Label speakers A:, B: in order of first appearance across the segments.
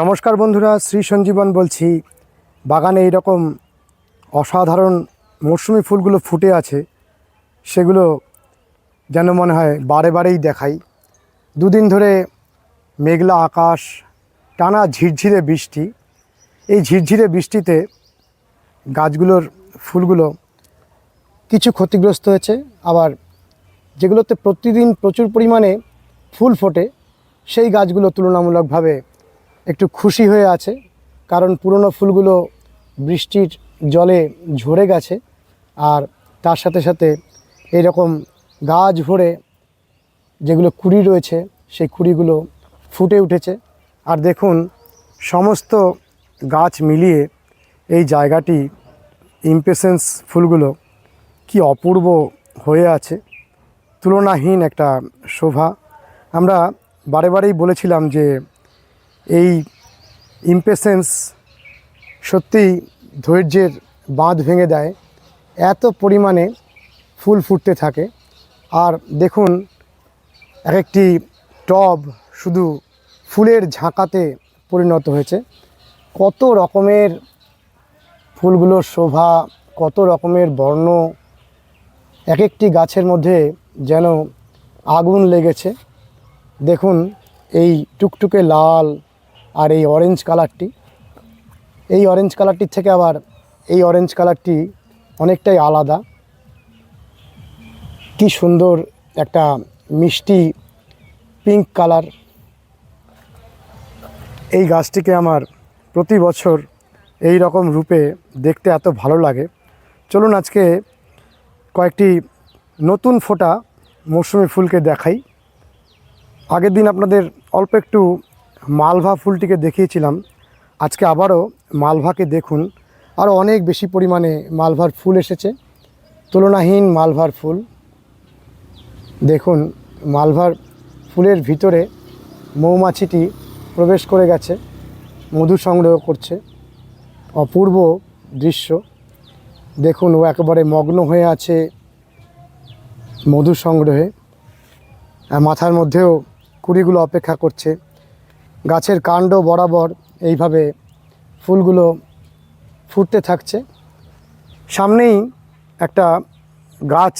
A: নমস্কার বন্ধুরা, শ্রী সঞ্জীবন বলছি। বাগানে এইরকম অসাধারণ মরশুমি ফুলগুলো ফুটে আছে। সেগুলো যেন মনে হয় বারে বারেই দেখাই। দুদিন ধরে মেঘলা আকাশ, টানা ঝিরঝিরে বৃষ্টি। এই ঝিরঝিরে বৃষ্টিতে গাছগুলোর ফুলগুলো কিছু ক্ষতিগ্রস্ত হয়েছে। আবার যেগুলোতে প্রতিদিন প্রচুর পরিমাণে ফুল ফোটে, সেই গাছগুলো তুলনামূলকভাবে একটু খুশি হয়ে আছে, কারণ পুরনো ফুলগুলো বৃষ্টির জলে ঝরে গেছে আর তার সাথে সাথে এরকম গাছ ভরে যেগুলো কুড়ি রয়েছে, সেই কুড়িগুলো ফুটে উঠেছে। আর দেখুন, সমস্ত গাছ মিলিয়ে এই জায়গাটি ইমপেশেন্স ফুলগুলো কি অপূর্ব হয়ে আছে। তুলনাহীন একটা শোভা। আমরা বারে বারেই বলেছিলাম যে এই ইমপেশেন্স সত্যিই ধৈর্যের বাঁধ ভেঙে দেয়। এত পরিমাণে ফুল ফুটতে থাকে। আর দেখুন এক একটি টব শুধু ফুলের ঝাঁকাতে পরিণত হয়েছে। কত রকমের ফুলগুলোর শোভা, কত রকমের বর্ণ এক একটি গাছের মধ্যে যেন আগুন লেগেছে। দেখুন, এই টুকটুকে লাল আর এই অরেঞ্জ কালারটি এই অরেঞ্জ কালারটির থেকে আবার এই অরেঞ্জ কালারটি অনেকটাই আলাদা। কি সুন্দর একটা মিষ্টি পিঙ্ক কালার এই গাছটিকে আমার প্রতি বছর এই রকম রূপে দেখতে এত ভালো লাগে। চলুন আজকে কয়েকটি নতুন ফোটা মৌসুমি ফুলকে দেখাই। আগের দিন আপনাদের অল্প একটু মালভা ফুলটিকে দেখিয়েছিলাম। আজকে আবারও মালভাকে দেখুন। আরও অনেক বেশি পরিমাণে মালভার ফুল এসেছে। তুলনাহীন মালভার ফুল। দেখুন, মালভার ফুলের ভিতরে মৌমাছিটি প্রবেশ করে গেছে, মধু সংগ্রহ করছে। অপূর্ব দৃশ্য। দেখুন, ও একেবারে মগ্ন হয়ে আছে মধু সংগ্রহে। মাথার মধ্যেও কুড়িগুলো অপেক্ষা করছে। গাছের কাণ্ড বরাবর এইভাবে ফুলগুলো ফুটতে থাকছে। সামনেই একটা গাছ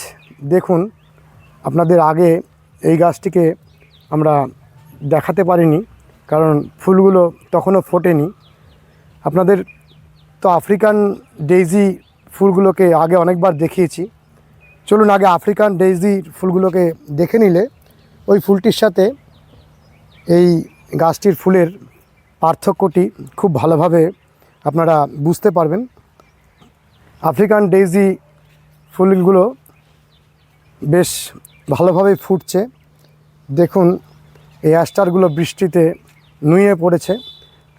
A: দেখুন। আপনাদের আগে এই গাছটিকে আমরা দেখাতে পারিনি, কারণ ফুলগুলো তখনও ফোটেনি। আপনাদের তো আফ্রিকান ডেইজি ফুলগুলোকে আগে অনেকবার দেখিয়েছি। চলুন আগে আফ্রিকান ডেইজি ফুলগুলোকে দেখে নিলে। ওই ফুলটির সাথে এই গাছটির ফুলের পার্থক্যটি খুব ভালোভাবে আপনারা বুঝতে পারবেন। আফ্রিকান ডেইজি ফুলগুলো বেশ ভালোভাবে ফুটছে। দেখুন, এই অ্যাস্টারগুলো বৃষ্টিতে নুয়ে পড়েছে।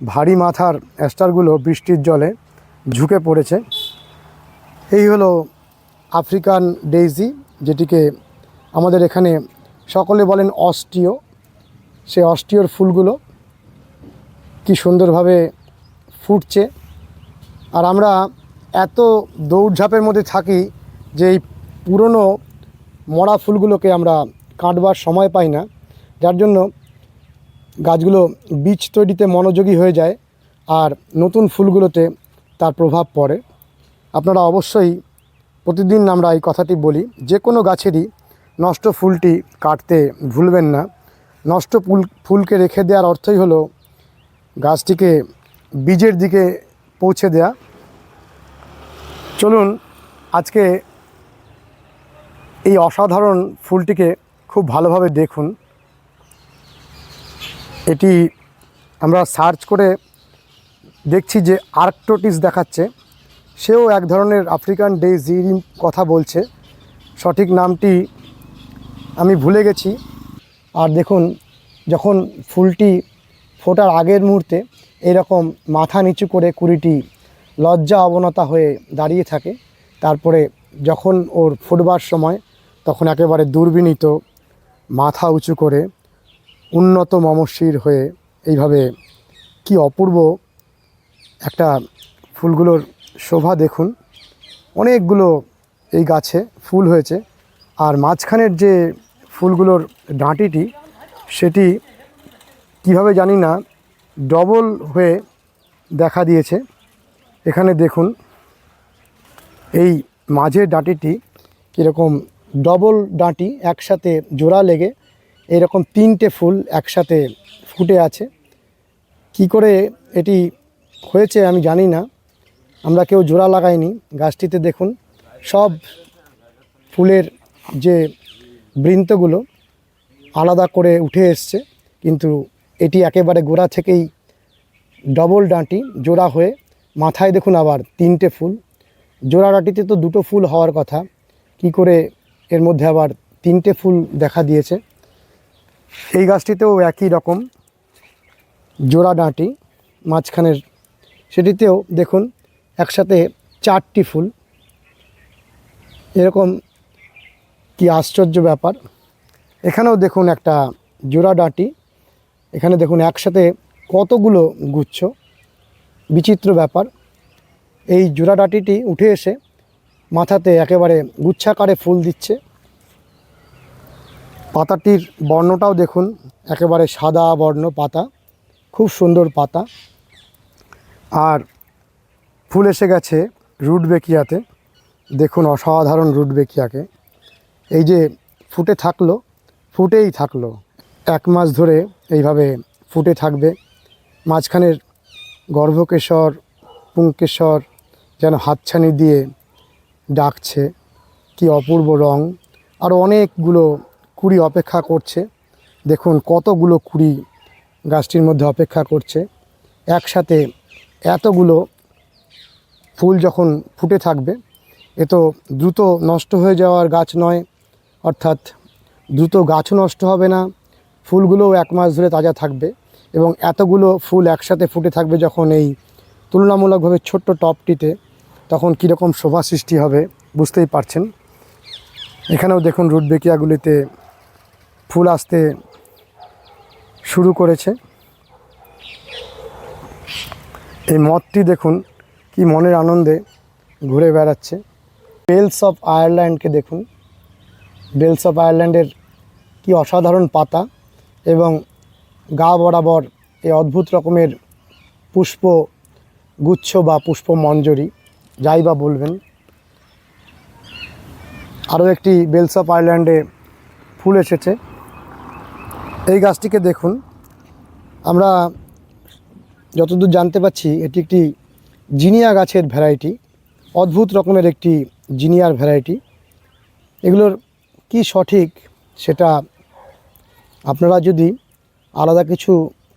A: ভারী মাথার অ্যাস্টারগুলো বৃষ্টির জলে ঝুঁকে পড়েছে। এই হলো আফ্রিকান ডেইজি, যেটিকে আমাদের এখানে সকলে বলেন অস্টিও। সেই অস্টিওর ফুলগুলো কি সুন্দরভাবে ফুটছে। আর আমরা এত দৌড়ঝাঁপের মধ্যে থাকি যে এই পুরনো মরা ফুলগুলোকে আমরা কাটবার সময় পাই না। যার জন্য গাছগুলো বীজ তৈরিতে মনোযোগী হয়ে যায় আর নতুন ফুলগুলোতে তার প্রভাব পড়ে। আপনারা অবশ্যই প্রতিদিন আমরা এই কথাটি বলি, যে কোনো গাছেরই নষ্ট ফুলটি কাটতে ভুলবেন না। নষ্ট ফুল, ফুলকে রেখে দেওয়ার অর্থই হলো গাছটিকে বীজের দিকে পৌঁছে দেয়া। চলুন, আজকে এই অসাধারণ ফুলটিকে খুব ভালোভাবে দেখুন। এটি আমরা সার্চ করে দেখছি যে আর্কটোটিস দেখাচ্ছে। সেও এক ধরনের আফ্রিকান ডেজির কথা বলছে। সঠিক নামটি আমি ভুলে গেছি। আর দেখুন, যখন ফুলটি ফোটার আগের মুহূর্তে এরকম মাথা নিচু করে কুড়িটি লজ্জা অবনতা হয়ে দাঁড়িয়ে থাকে, তারপরে যখন ওর ফুটবার সময় তখন একেবারে দুর্বিনীত মাথা উঁচু করে উন্নত মমশির হয়ে এইভাবে কি অপূর্ব একটা ফুলগুলোর শোভা দেখুন। অনেকগুলো এই গাছে ফুল হয়েছে। আর মাঝখানের যে ফুলগুলোর ডাঁটিটি, সেটি কীভাবে জানি না, ডবল হয়ে দেখা দিয়েছে। এখানে দেখুন, এই মাঝের ডাঁটিটি কীরকম ডবল ডাঁটি, একসাথে জোড়া লেগে এরকম তিনটে ফুল একসাথে ফুটে আছে। কি করে এটি হয়েছে আমি জানি না, আমরা কেউ জোড়া লাগাইনি। গাছটিতে দেখুন, সব ফুলের যে বৃন্তগুলো আলাদা করে উঠে এসছে, কিন্তু এটি একেবারে গোড়া থেকেই ডবল ডাঁটি, জোড়া হয়ে মাথায় দেখুন আবার তিনটে ফুল। জোড়া ডাঁটিতে তো দুটো ফুল হওয়ার কথা, কি করে এর মধ্যে আবার তিনটে ফুল দেখা দিয়েছে। এই গাছটিতেও একই রকম জোড়া ডাঁটি মাঝখানের, সেটিতেও দেখুন একসাথে চারটি ফুল। এরকম কি আশ্চর্য ব্যাপার। এখানেও দেখুন একটা জোড়া ডাঁটি। এখানে দেখুন একসাথে কতগুলো গুচ্ছ। বিচিত্র ব্যাপার। এই জোড়া ডাঁটিটি উঠে এসে মাথাতে একেবারে গুচ্ছাকারে ফুল দিচ্ছে। পাতাটির বর্ণটাও দেখুন, একেবারে সাদা বর্ণ পাতা, খুব সুন্দর পাতা। আর ফুল এসে গেছে রুট বেকিয়াতে। দেখুন অসাধারণ রুট বেকিয়াকে। এই যে ফুটে থাকল, ফুটেই থাকল। এক মাস ধরে এইভাবে ফুটে থাকবে। মাঝখানের গর্ভকেশর, পুংকেশর যেন হাতছানি দিয়ে ডাকছে। কি অপূর্ব রং। আরও অনেকগুলো কুড়ি অপেক্ষা করছে। দেখুন কতগুলো কুড়ি গাছটির মধ্যে অপেক্ষা করছে। একসাথে এতগুলো ফুল যখন ফুটে থাকবে, এ তো দ্রুত নষ্ট হয়ে যাওয়ার গাছ নয়। অর্থাৎ দ্রুত গাছও নষ্ট হবে না, ফুলগুলোও এক মাস ধরে তাজা থাকবে এবং এতগুলো ফুল একসাথে ফুটে থাকবে যখন এই তুলনামূলকভাবে ছোট্ট টপটিতে, তখন কীরকম শোভা সৃষ্টি হবে বুঝতেই পারছেন। এখানেও দেখুন রুটবেকিয়াগুলিতে ফুল আসতে শুরু করেছে। এই মঠটি দেখুন কি মনের আনন্দে ঘুরে বেড়াচ্ছে। বেলস অফ আয়ারল্যান্ডকে দেখুন। বেলস অফ আয়ারল্যান্ডের কি অসাধারণ পাতা এবং গা বরাবর এই অদ্ভুত রকমের পুষ্প গুচ্ছ বা পুষ্প মঞ্জরি, যাই বা বলবেন। আরও একটি বেলস অফ আয়ারল্যান্ডে ফুল এসেছে। এই গাছটিকে দেখুন। আমরা যতদূর জানতে পারছি, এটি একটি জিনিয়া গাছের ভ্যারাইটি অদ্ভুত রকমের একটি জিনিয়ার ভ্যারাইটি এগুলোর কি সঠিক সেটা আপনারা যদি আলাদা কিছু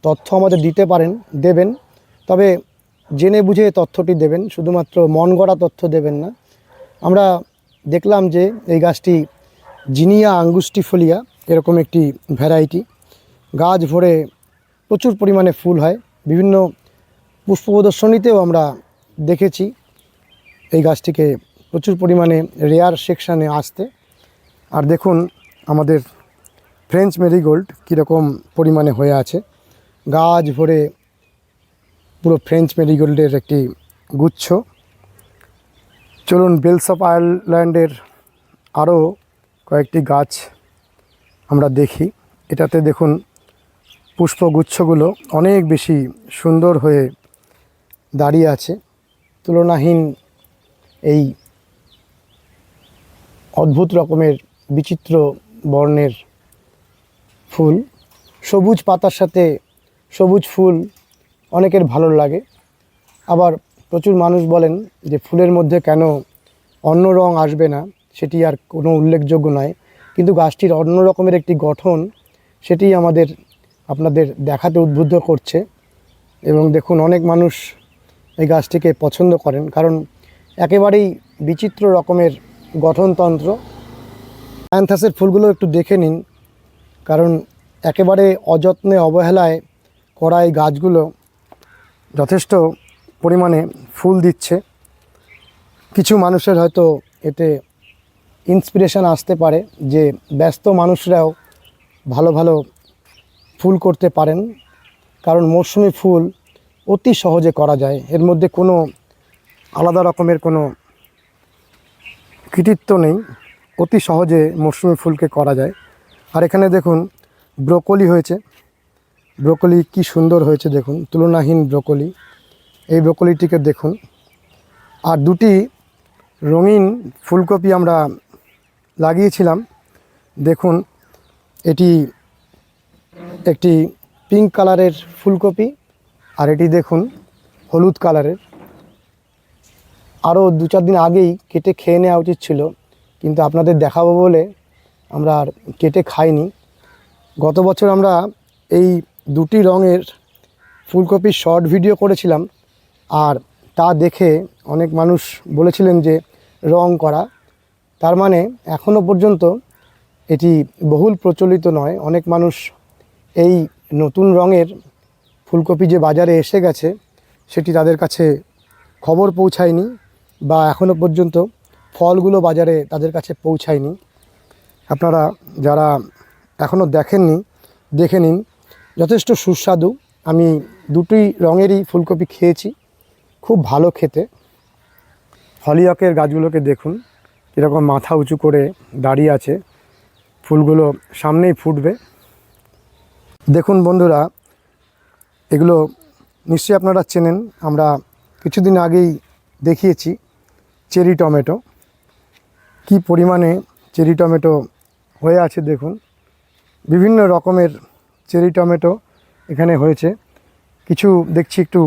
A: তথ্য আমাদের দিতে পারেন, দেবেন, তবে জেনে বুঝে তথ্যটি দেবেন, শুধুমাত্র মন গড়া তথ্য দেবেন না। আমরা দেখলাম যে এই গাছটি জিনিয়া আঙ্গুষ্টিফোলিয়া এরকম একটি ভ্যারাইটি। গাছ ভরে প্রচুর পরিমাণে ফুল হয়। বিভিন্ন পুষ্প প্রদর্শনীতেও আমরা দেখেছি এই গাছটিকে প্রচুর পরিমাণে রেয়ার সেকশানে আসতে। আর দেখুন আমাদের ফ্রেঞ্চ মেরিগোল্ড কীরকম পরিমাণে হয়ে আছে। গাছ ভরে পুরো ফ্রেঞ্চ মেরিগোল্ডের একটি গুচ্ছ। চলুন বেলস অফ আয়ারল্যান্ডের আরও কয়েকটি গাছ আমরা দেখি। এটাতে দেখুন পুষ্পগুচ্ছগুলো অনেক বেশি সুন্দর হয়ে দাঁড়িয়ে আছে। তুলনাহীন এই অদ্ভুত রকমের বিচিত্র বর্ণের ফুল। সবুজ পাতার সাথে সবুজ ফুল অনেকের ভালো লাগে। আবার প্রচুর মানুষ বলেন যে ফুলের মধ্যে কেন অন্য রং আসবে না, সেটি আর কোনো উল্লেখযোগ্য নয়। কিন্তু গাছটির অন্য রকমের একটি গঠন সেটি আমাদের, আপনাদের দেখাতে উদ্বুদ্ধ করছে। এবং দেখুন, অনেক মানুষ এই গাছটিকে পছন্দ করেন। কারণ একেবারেই বিচিত্র রকমের গঠনতন্ত্র প্যান্থাসের ফুলগুলো একটু দেখে নিন, কারণ একেবারে অযত্নে অবহেলায় করা এই গাছগুলো যথেষ্ট পরিমাণে ফুল দিচ্ছে। কিছু মানুষের হয়তো এতে ইন্সপিরেশন আসতে পারে যে ব্যস্ত মানুষরাও ভালো ভালো ফুল করতে পারেন, কারণ মরশুমি ফুল অতি সহজে করা যায়। এর মধ্যে কোনো আলাদা রকমের কোনো কৃতিত্ব নেই। অতি সহজে মরশুমি ফুলকে করা যায়। আর এখানে দেখুন, ব্রোকলি হয়েছে। ব্রোকলি কি সুন্দর হয়েছে দেখুন, তুলনাহীন ব্রোকলি। এই ব্রোকলিটিকে দেখুন। আর দুটি রঙিন ফুলকপি আমরা লাগিয়েছিলাম। দেখুন, এটি একটি পিঙ্ক কালারের ফুলকপি, আর এটি দেখুন, হলুদ কালারের। আরও দু চার দিন আগেই কেটে খেয়ে নেওয়া উচিত ছিল। কিন্তু আপনাদের দেখাবো বলে আমরা আর কেটে খাইনি। গত বছর আমরা এই দুটি রঙের ফুলকপির শর্ট ভিডিও করেছিলাম আর তা দেখে অনেক মানুষ বলেছিলেন যে রং করা। তার মানে এখনও পর্যন্ত এটি বহুল প্রচলিত নয়। অনেক মানুষ এই নতুন রঙের ফুলকপি যে বাজারে এসে গেছে, সেটি তাদের কাছে খবর পৌঁছায়নি বা এখনও পর্যন্ত ফলগুলো বাজারে তাদের কাছে পৌঁছায়নি। আপনারা যারা এখনও দেখেননি, দেখে নিন। যথেষ্ট সুস্বাদু। আমি দুটি রঙেরই ফুলকপি খেয়েছি। খুব ভালো খেতে। হলিয়কের গাছগুলোকে দেখুন। কীরকম মাথা উঁচু করে দাঁড়িয়ে আছে। ফুলগুলো সামনেই ফুটবে। দেখুন বন্ধুরা, এগুলো নিশ্চয়ই আপনারা চেনেন। আমরা কিছুদিন আগেই দেখিয়েছি চেরি টমেটো। কি পরিমাণে চেরি টমেটো হয়ে আছে দেখুন। বিভিন্ন রকমের চেরি টমেটো এখানে হয়েছে। কিছু দেখছি একটু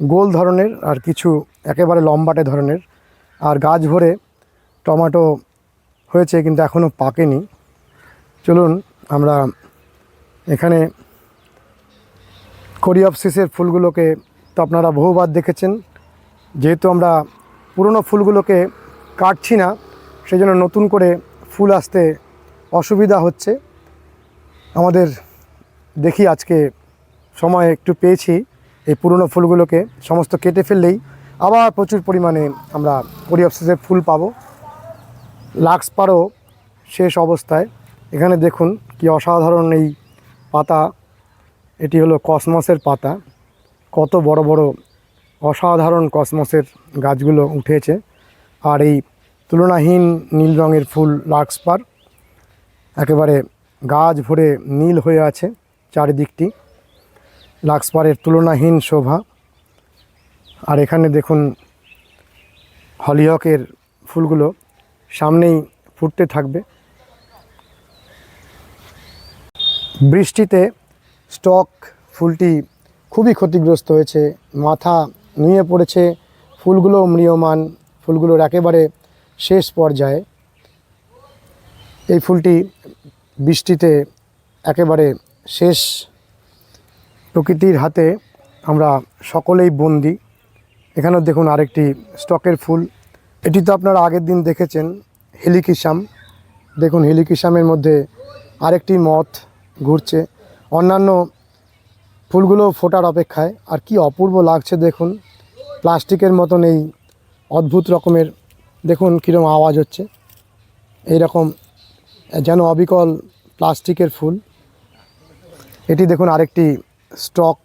A: গোল ধরনের আর কিছু একেবারে লম্বাটে ধরনের। আর গাছ ভরে টমেটো হয়েছে কিন্তু এখনও পাকেনি। চলুন আমরা এখানে কোরিঅপসিসের ফুলগুলোকে তো আপনারা বহুবার দেখেছেন। যেহেতু আমরা পুরনো ফুলগুলোকে কাটছি না সেই জন্য নতুন করে ফুল আসতে অসুবিধা হচ্ছে। আমাদের দেখি আজকে সময় একটু পেয়েছি এই পুরনো ফুলগুলোকে সমস্ত কেটে ফেললেই আবার প্রচুর পরিমাণে আমরা কোরিঅপসিসের ফুল পাবো। লাক্সপারও শেষ অবস্থায়। এখানে দেখুন কি অসাধারণ এই পাতা। এটি হলো কসমসের পাতা। কত বড় বড় অসাধারণ কসমসের গাছগুলো উঠেছে। আর এই তুলনাহীন নীল রঙের ফুল লাক্সপার একেবারে গাছ ভরে নীল হয়ে আছে চারিদিকটি। লাক্সপারের তুলনাহীন শোভা। আর এখানে দেখুন হলিহকের ফুলগুলো সামনেই ফুটতে থাকবে। বৃষ্টিতে স্টক ফুলটি খুবই ক্ষতিগ্রস্ত হয়েছে। মাথা নুয়ে পড়েছে। ফুলগুলো ম্রিয়মান। ফুলগুলোর একেবারে শেষ পর্যায়ে এই ফুলটি বৃষ্টিতে একেবারে শেষ প্রকৃতির হাতে আমরা সকলেই বন্দি। এখানেও দেখুন আরেকটি স্টকের ফুল। এটি তো আপনারা আগের দিন দেখেছেন, হেলিকিসাম। দেখুন, হেলিকিসামের মধ্যে আরেকটি মথ ঘুরছে। অন্যান্য ফুলগুলো ফোটার অপেক্ষায়। আর কি অপূর্ব লাগছে দেখুন, প্লাস্টিকের মতন এই অদ্ভুত রকমের দেখুন কীরকম আওয়াজ হচ্ছে। এই রকম যেন অবিকল প্লাস্টিকের ফুল। এটি দেখুন আরেকটি স্টক।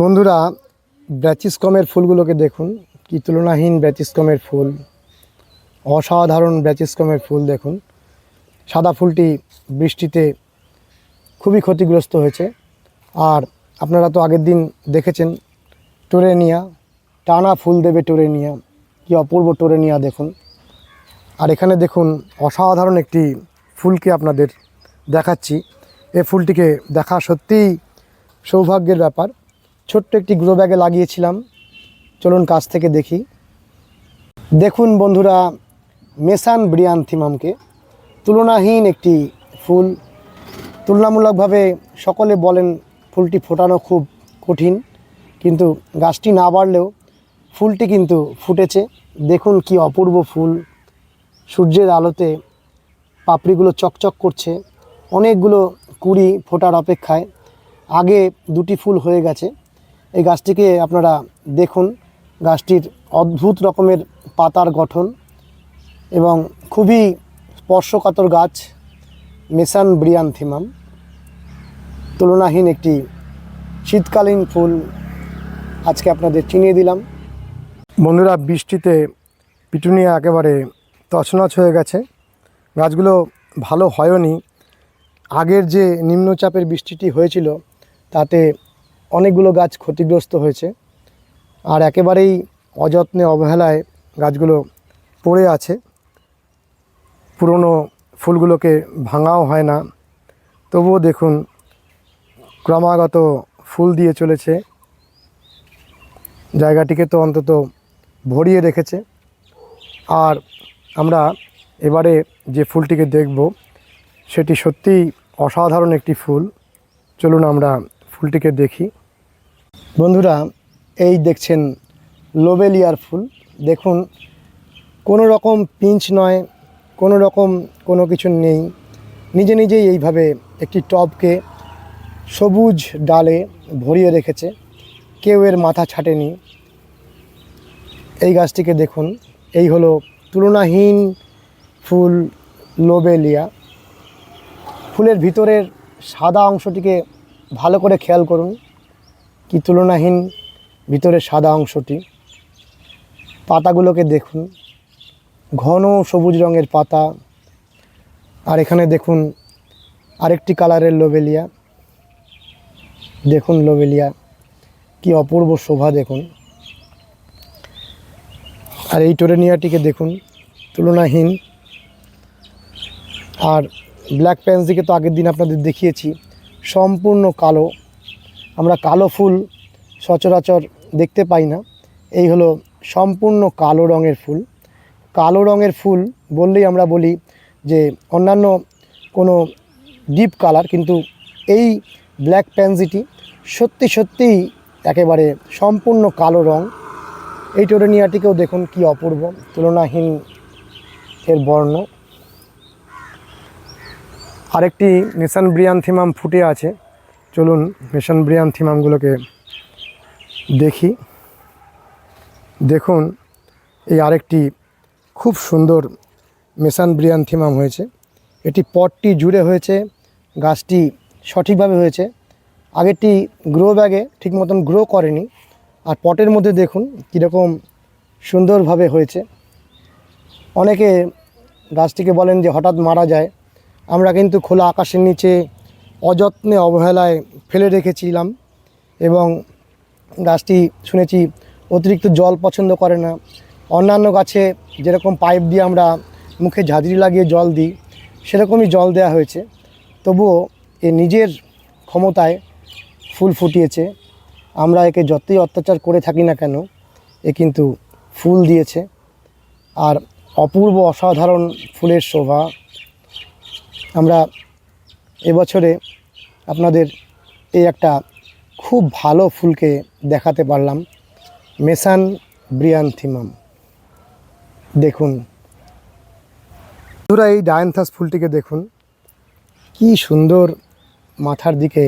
A: বন্ধুরা, ব্র্যাচিসকমের ফুলগুলোকে দেখুন। কি তুলনাহীন ব্র্যাচিসকমের ফুল। অসাধারণ ব্র্যাচিসকমের ফুল দেখুন। সাদা ফুলটি বৃষ্টিতে খুবই ক্ষতিগ্রস্ত হয়েছে। আর আপনারা তো আগের দিন দেখেছেন, টোরেনিয়া টানা ফুল দেবে টোরেনিয়া, কি অপূর্ব টোরেনিয়া দেখুন। আর এখানে দেখুন, অসাধারণ একটি ফুলকে আপনাদের দেখাচ্ছি। এ ফুলটিকে দেখা সত্যিই সৌভাগ্যের ব্যাপার। ছোট্ট একটি গ্রো ব্যাগে লাগিয়েছিলাম। চলুন কাছ থেকে দেখি। দেখুন বন্ধুরা, মেসান ব্রিয়ান্থিমামকে তুলনাহীন একটি ফুল। তুলনামূলকভাবে সকলে বলেন ফুলটি ফোটানো খুব কঠিন। কিন্তু গাছটি না বাড়লেও ফুলটি কিন্তু ফুটেছে। দেখুন কি অপূর্ব ফুল। সূর্যের আলোতে পাপড়িগুলো চকচক করছে। অনেকগুলো কুড়ি ফোটার অপেক্ষায় আগে দুটি ফুল হয়ে গেছে। এই গাছটিকে আপনারা দেখুন। গাছটির অদ্ভুত রকমের পাতার গঠন এবং খুবই স্পর্শকাতর গাছ, মেসান ব্রিয়ান্থিমাম তুলনাহীন একটি শীতকালীন ফুল আজকে আপনাদের চিনিয়ে দিলাম। বন্ধুরা, বৃষ্টিতে পিটুনিয়া একেবারে তছনছ হয়ে গেছে। গাছগুলো ভালো হয়নি। আগের যে নিম্নচাপের বৃষ্টিটি হয়েছিল, তাতে অনেকগুলো গাছ ক্ষতিগ্রস্ত হয়েছে। আর একেবারেই অযত্নে অবহেলায় গাছগুলো পড়ে আছে। পুরনো ফুলগুলোকে ভাঙাও হয় না। তবুও দেখুন, ক্রমাগত ফুল দিয়ে চলেছে। জায়গাটিকে তো অন্তত ভরিয়ে রেখেছে। আর আমরা এবারে যে ফুলটিকে দেখব, সেটি সত্যিই অসাধারণ একটি ফুল। চলুন আমরা ফুলটিকে দেখি। বন্ধুরা, এই দেখছেন লোবেলিয়ার ফুল। দেখুন, কোনো রকম পিঞ্চ নয়, কোনো রকম কোনো কিছু নেই। নিজে নিজেই এইভাবে একটি টবকে সবুজ ডালে ভরিয়ে রেখেছে। কেউ এর মাথা ছাটেনি। এই গাছটিকে দেখুন। এই হলো তুলনাহীন ফুল লোবেলিয়া। ফুলের ভিতরের সাদা অংশটিকে ভালো করে খেয়াল করুন। কি তুলনাহীন ভিতরের সাদা অংশটি। পাতাগুলোকে দেখুন। ঘন সবুজ রঙের পাতা। আর এখানে দেখুন আরেকটি কালারের লোবেলিয়া। দেখুন লোবেলিয়া। কি অপূর্ব শোভা দেখুন। আর এই টোরেনিয়াটিকে দেখুন, তুলনাহীন। আর ব্ল্যাক প্যান্সিকে তো আগের দিন আপনাদের দেখিয়েছি, সম্পূর্ণ কালো। আমরা কালো ফুল সচরাচর দেখতে পাই না। এই হলো সম্পূর্ণ কালো রঙের ফুল। কালো রঙের ফুল বললেই আমরা বলি যে অন্যান্য কোনো ডিপ কালার, কিন্তু এই ব্ল্যাক প্যান্সিটি সত্যি সত্যিই একেবারে সম্পূর্ণ কালো রঙ এই টোরেনিয়াটিকেও দেখুন কি অপূর্ব, তুলনাহীন এর বর্ণ। আরেকটি নেশান ব্রিয়ানথিমাম ফুটে আছে। চলুন নেশান ব্রিয়ানথিমামগুলোকে দেখি। দেখুন, এই আরেকটি খুব সুন্দর মেসান ব্রিয়ানথিমাম হয়েছে। এটি পটটি জুড়ে হয়েছে, গাছটি সঠিকভাবে হয়েছে। আগেরটি গ্রো ব্যাগে ঠিক মতন গ্রো করেনি। আর পটের মধ্যে দেখুন কীরকম সুন্দরভাবে হয়েছে। অনেকে গাছটিকে বলেন যে হঠাৎ মারা যায়। আমরা কিন্তু খোলা আকাশের নিচে অযত্নে অবহেলায় ফেলে রেখেছিলাম এবং গাছটি শুনেছি অতিরিক্ত জল পছন্দ করে না। অন্যান্য গাছে যেরকম পাইপ দিয়ে আমরা মুখে ঝাঁঝরি লাগিয়ে জল দিই, সেরকমই জল দেওয়া হয়েছে। তবুও এ নিজের ক্ষমতায় ফুল ফুটিয়েছে। আমরা একে যতই অত্যাচার করে থাকি না কেন, এ কিন্তু ফুল দিয়েছে। আর অপূর্ব অসাধারণ ফুলের শোভা। আমরা এবছরে আপনাদের এই একটা খুব ভালো ফুলকে দেখাতে পারলাম, মেসান ব্রিয়ানথিমাম দেখুন। বন্ধুরা, এই ডায়ান্থাস ফুলটিকে দেখুন। কি সুন্দর মাথার দিকে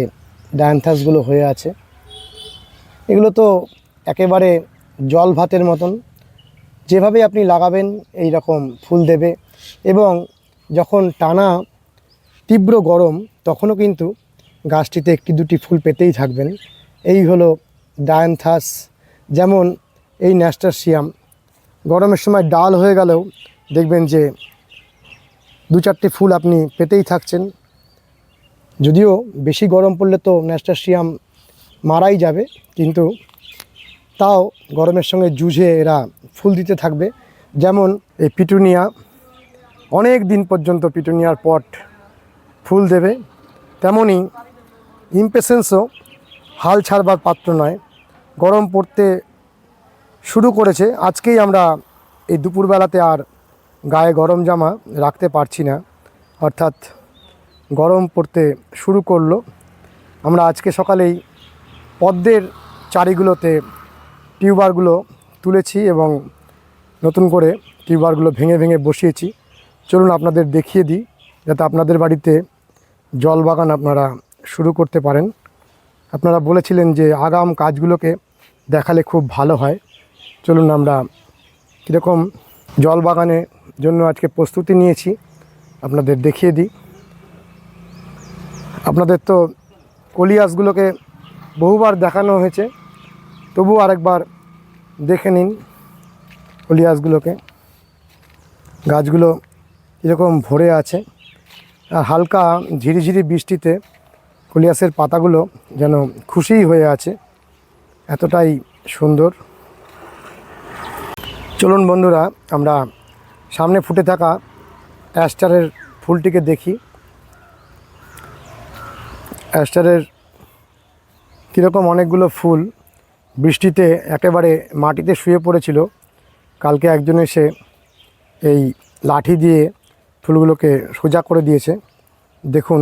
A: ডায়ান্থাসগুলো হয়ে আছে। এগুলো তো একেবারে জল ভাতের মতন। যেভাবে আপনি লাগাবেন এই রকম ফুল দেবে এবং যখন টানা তীব্র গরম, তখনও কিন্তু গাছটিতে একটি দুটি ফুল পেতেই থাকবেন। এই হলো ডায়ান্থাস। যেমন এই ন্যাস্টারসিয়াম গরমের সময় ডাল হয়ে গেলেও দেখবেন যে দু চারটে ফুল আপনি পেতেই থাকছেন। যদিও বেশি গরম পড়লে তো ন্যাস্টারসিয়াম মারাই যাবে, কিন্তু তাও গরমের সঙ্গে জুঝে এরা ফুল দিতে থাকবে। যেমন এই পিটুনিয়া, অনেক দিন পর্যন্ত পিটুনিয়ার পট ফুল দেবে। তেমনই ইমপেশেন্সও হাল ছাড়বার পাত্র নয়। গরম পড়তে শুরু করেছে। আজকেই আমরা এই দুপুরবেলাতে আর গায়ে গরম জামা রাখতে পারছি না। অর্থাৎ গরম পড়তে শুরু করল। আমরা আজকে সকালেই পদ্মের চারিগুলোতে টিউবারগুলো তুলেছি এবং নতুন করে টিউবারগুলো ভেঙে ভেঙে বসিয়েছি। চলুন আপনাদের দেখিয়ে দিই, যাতে আপনাদের বাড়িতে জল বাগান আপনারা শুরু করতে পারেন। আপনারা বলেছিলেন যে আগাম কাজগুলোকে দেখালে খুব ভালো হয়। চলুন আমরা কীরকম জল বাগানের জন্য আজকে প্রস্তুতি নিয়েছি, আপনাদের দেখিয়ে দিই। আপনাদের তো কলিয়াসগুলোকে বহুবার দেখানো হয়েছে। তবু আরেকবার দেখে নিন কলিয়াসগুলোকে গাছগুলো এরকম ভরে আছে আর হালকা ঝিরিঝিরি বৃষ্টিতে কলিয়াসের পাতাগুলো যেন খুশিই হয়ে আছে। এতটাই সুন্দর। চলুন বন্ধুরা, আমরা সামনে ফুটে থাকা অ্যাস্টারের ফুলটিকে দেখি। অ্যাস্টারের কীরকম অনেকগুলো ফুল বৃষ্টিতে একেবারে মাটিতে শুয়ে পড়েছিল। কালকে একজন এসে এই লাঠি দিয়ে ফুলগুলোকে সোজা করে দিয়েছে। দেখুন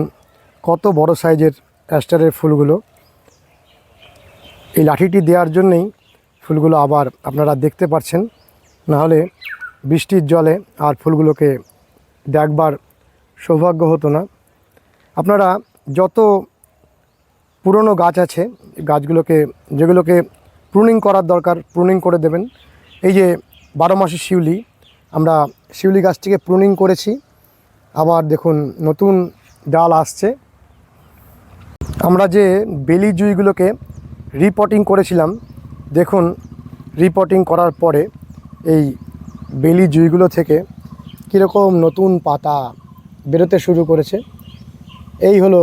A: কত বড় সাইজের অ্যাস্টারের ফুলগুলো। এই লাঠিটি দেওয়ার জন্যেই ফুলগুলো আবার আপনারা দেখতে পাচ্ছেন। নাহলে বৃষ্টির জলে আর ফুলগুলোকে দেখবার সৌভাগ্য হতো না। আপনারা যত পুরনো গাছ আছে গাছগুলোকে, যেগুলোকে প্রুনিং করার দরকার প্রুনিং করে দেবেন। এই যে বারো মাসের শিউলি, আমরা শিউলি গাছটিকে প্রুনিং করেছি। আবার দেখুন, নতুন ডাল আসছে। আমরা যে বেলি জুইগুলোকে রিপোর্টিং করেছিলাম, দেখুন রিপোর্টিং করার পরে এই বেলি জুইগুলো থেকে কীরকম নতুন পাতা বেরোতে শুরু করেছে। এই হলো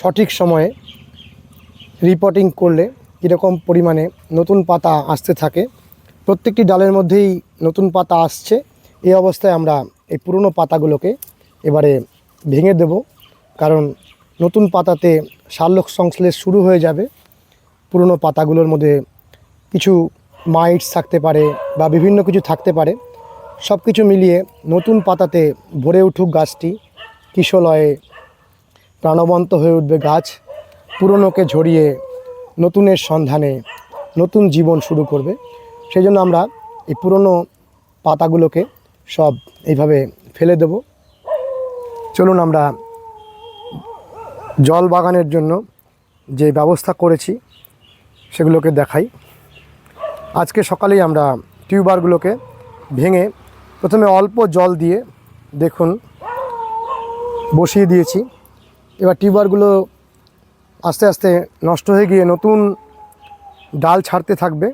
A: সঠিক সময়ে রিপোর্টিং করলে কীরকম পরিমাণে নতুন পাতা আসতে থাকে, প্রত্যেকটি ডালের মধ্যেই নতুন পাতা আসছে, এই অবস্থায় আমরা এই পুরনো পাতাগুলোকে এবারে ভেঙে দেব, কারণ নতুন পাতাতে শালক সংশ্লেষ শুরু হয়ে যাবে, পুরনো পাতাগুলোর মধ্যে কিছু মাইটস থাকতে পারে বা বিভিন্ন কিছু থাকতে পারে সব কিছু মিলিয়ে নতুন পাতাতে ভরে উঠুক গাছটি, কিশলয়ে প্রাণবন্ত হয়ে উঠবে গাছ পুরনোকে ঝরিয়ে নতুনের সন্ধানে নতুন জীবন শুরু করবে। সেই জন্য আমরা এই পুরনো পাতাগুলোকে সব এইভাবে ফেলে দেব। চলুন আমরা জল বাগানের জন্য যে ব্যবস্থা করেছি, সেগুলোকে দেখাই। আজকে সকালেই আমরা টিউবারগুলোকে ভেঙে প্রথমে অল্প জল দিয়ে দেখুন বসিয়ে দিয়েছি। এবার টিউবারগুলো আস্তে আস্তে নষ্ট হয়ে গিয়ে নতুন ডাল ছাড়তে থাকবে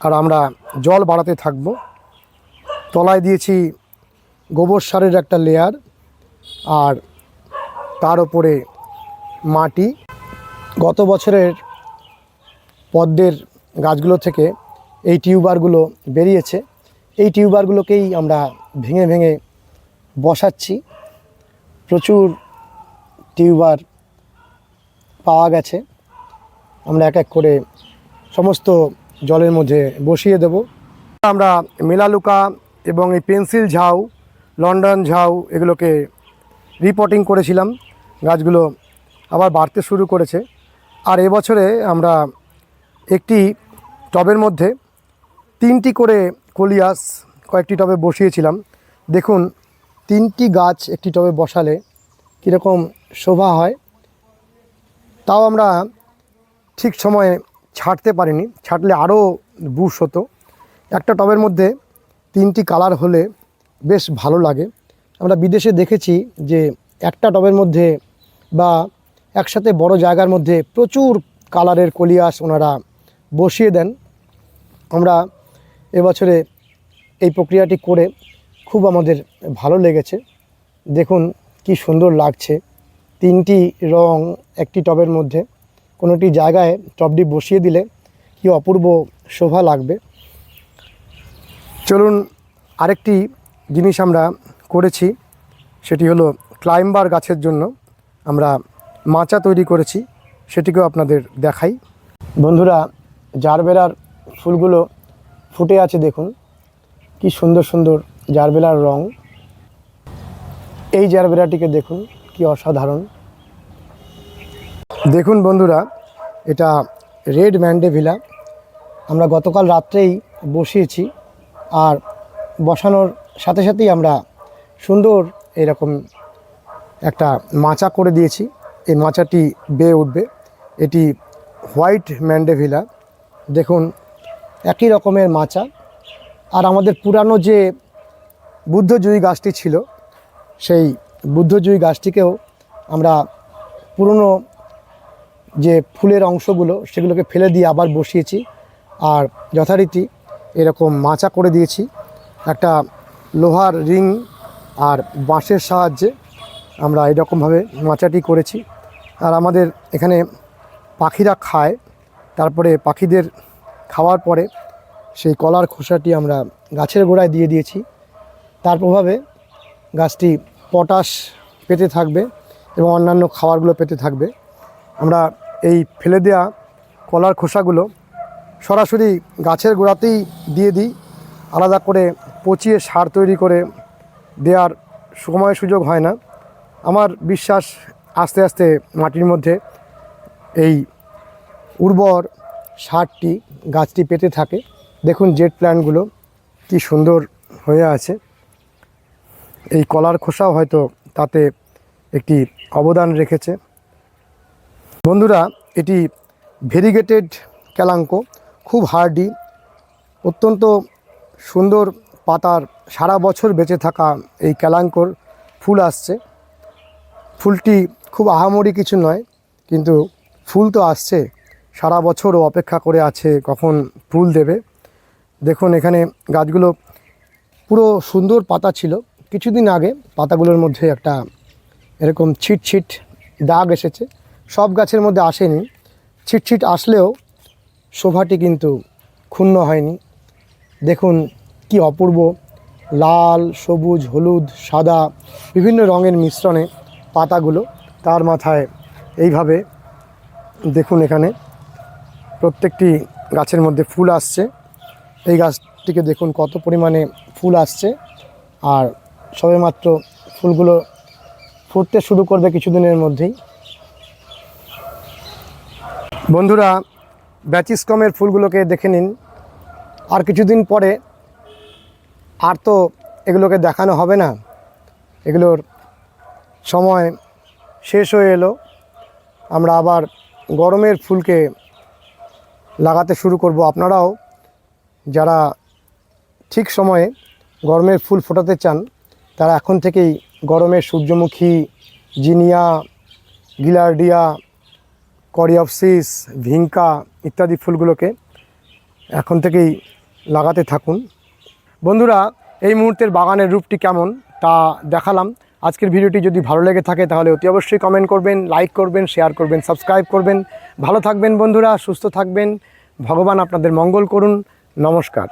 A: আর আমরা জল বাড়াতে থাকব। তলায় দিয়েছি গোবর সারের একটা লেয়ার আর তার ওপরে মাটি। গত বছরের পদ্মের গাছগুলো থেকে এই টিউবারগুলো বেরিয়েছে। এই টিউবারগুলোকেই আমরা ভেঙে ভেঙে বসাচ্ছি। প্রচুর টিউবার পাওয়া গেছে। আমরা এক এক করে সমস্ত জলের মধ্যে বসিয়ে দেব। আমরা মেলালুকা এবং এই পেন্সিল ঝাউ, লন্ডন ঝাউ এগুলোকে রিপোর্টিং করেছিলাম। গাছগুলো আবার বাড়তে শুরু করেছে। আর এবছরে আমরা একটি টবের মধ্যে তিনটি করে কলিয়াস কয়েকটি টবে বসিয়েছিলাম। দেখুন, তিনটি গাছ একটি টবে বসালে কীরকম শোভা হয়, তাও আমরা ঠিক সময়ে ছাড়তে পারিনি। ছাড়লে আরও বুশ হতো। একটা টবের মধ্যে তিনটি কালার হলে বেশ ভালো লাগে। আমরা বিদেশে দেখেছি যে একটা টবের মধ্যে বা একসাথে বড় জায়গার মধ্যে প্রচুর কালারের কলিয়াস ওনারা বসিয়ে দেন। আমরা এবছরে এই প্রক্রিয়াটি করে খুব আমাদের ভালো লেগেছে। দেখুন কি সুন্দর লাগছে। তিনটি রং একটি টবের মধ্যে, কোনোটি জায়গায় টবটি বসিয়ে দিলে কি অপূর্ব শোভা লাগবে। চলুন আরেকটি জিনিস আমরা করেছি, সেটি হলো ক্লাইম্বার গাছের জন্য আমরা মাচা তৈরি করেছি, সেটিকেও আপনাদের দেখাই। বন্ধুরা জারবেলার ফুলগুলো ফুটে আছে দেখুন, কি সুন্দর সুন্দর জারবেলার রং। এই জারবেরাটিকে দেখুন, কি অসাধারণ। দেখুন বন্ধুরা, এটা রেড ম্যান্ডেভিলা। আমরা গতকাল রাত্রেই বসিয়েছি আর বসানোর সাথে সাথেই আমরা সুন্দর এরকম একটা মাচা করে দিয়েছি। এই মাচাটি বেয়ে উঠবে। এটি হোয়াইট ম্যান্ডেভিলা। দেখুন, একই রকমের মাচা। আর আমাদের পুরানো যে বুদ্ধজয়ী গাছটি ছিল সেই বুদ্ধজয়ী গাছটিকেও আমরা পুরনো যে ফুলের অংশগুলো সেগুলোকে ফেলে দিয়ে আবার বসিয়েছি আর যথারীতি এরকম মাচা করে দিয়েছি। একটা লোহার রিং আর বাঁশের সাহায্যে আমরা এরকমভাবে মাচাটি করেছি। আর আমাদের এখানে পাখিরা খায়, তারপরে পাখিদের খাওয়ার পরে সেই কলার খোসাটি আমরা গাছের গোড়ায় দিয়ে দিয়েছি। তার প্রভাবে গাছটি পটাশ পেতে থাকবে এবং অন্যান্য খাবারগুলো পেতে থাকবে। আমরা এই ফেলে দেওয়া কলার খোসাগুলো সরাসরি গাছের গোড়াতেই দিয়ে দিই, আলাদা করে পচিয়ে সার তৈরি করে দেওয়ার সময় সুযোগ হয় না। আমার বিশ্বাস আস্তে আস্তে মাটির মধ্যে এই উর্বর সারটি গাছটি পেতে থাকে। দেখুন জেট প্ল্যান্টগুলো কি সুন্দর হয়ে আছে। এই কলার খোসাও হয়তো তাতে একটি অবদান রেখেছে। বন্ধুরা, এটি ভেরিগেটেড ক্যালাঙ্ক খুব হার্ডি অত্যন্ত সুন্দর পাতার সারা বছর বেঁচে থাকা এই ক্যালাঙ্কর ফুল আসছে। ফুলটি খুব আহামরি কিছু নয়, কিন্তু ফুল তো আসছে। সারা বছর ও অপেক্ষা করে আছে কখন ফুল দেবে। দেখুন, এখানে গাছগুলো পুরো সুন্দর পাতা ছিল। কিছুদিন আগে পাতাগুলোর মধ্যে একটা এরকম ছিট ছিট দাগ এসেছে। সব গাছের মধ্যে আসেনি। ছিট ছিট আসলেও শোভাটি কিন্তু ক্ষুণ্ণ হয়নি। দেখুন কি অপূর্ব। লাল, সবুজ, হলুদ, সাদা বিভিন্ন রঙের মিশ্রণে পাতাগুলো তার মাথায় এইভাবে দেখুন এখানে প্রত্যেকটি গাছের মধ্যে ফুল আসছে। এই গাছটিকে দেখুন কত পরিমাণে ফুল আসছে। আর সবেমাত্র ফুলগুলো ফুটতে শুরু করবে কিছুদিনের মধ্যেই। বন্ধুরা, ব্যাচিসকমের ফুলগুলোকে দেখে নিন। আর কিছুদিন পরে আর তো এগুলোকে দেখানো হবে না। এগুলোর সময় শেষ হয়ে এলো। আমরা আবার গরমের ফুলকে লাগাতে শুরু করব। আপনারাও যারা ঠিক সময়ে গরমের ফুল ফোটাতে চান তারা এখন থেকেই গরমের সূর্যমুখী, জিনিয়া, গিলার্ডিয়া করিঅপসিস ভিঙ্কা ইত্যাদি ফুলগুলোকে এখন থেকেই লাগাতে থাকুন। বন্ধুরা, এই মুহূর্তের বাগানের রূপটি কেমন তা দেখালাম। আজকের ভিডিওটি যদি ভালো লেগে থাকে তাহলে অতি অবশ্যই কমেন্ট করবেন লাইক করবেন শেয়ার করবেন সাবস্ক্রাইব করবেন। ভালো থাকবেন বন্ধুরা, সুস্থ থাকবেন। ভগবান আপনাদের মঙ্গল করুন। নমস্কার।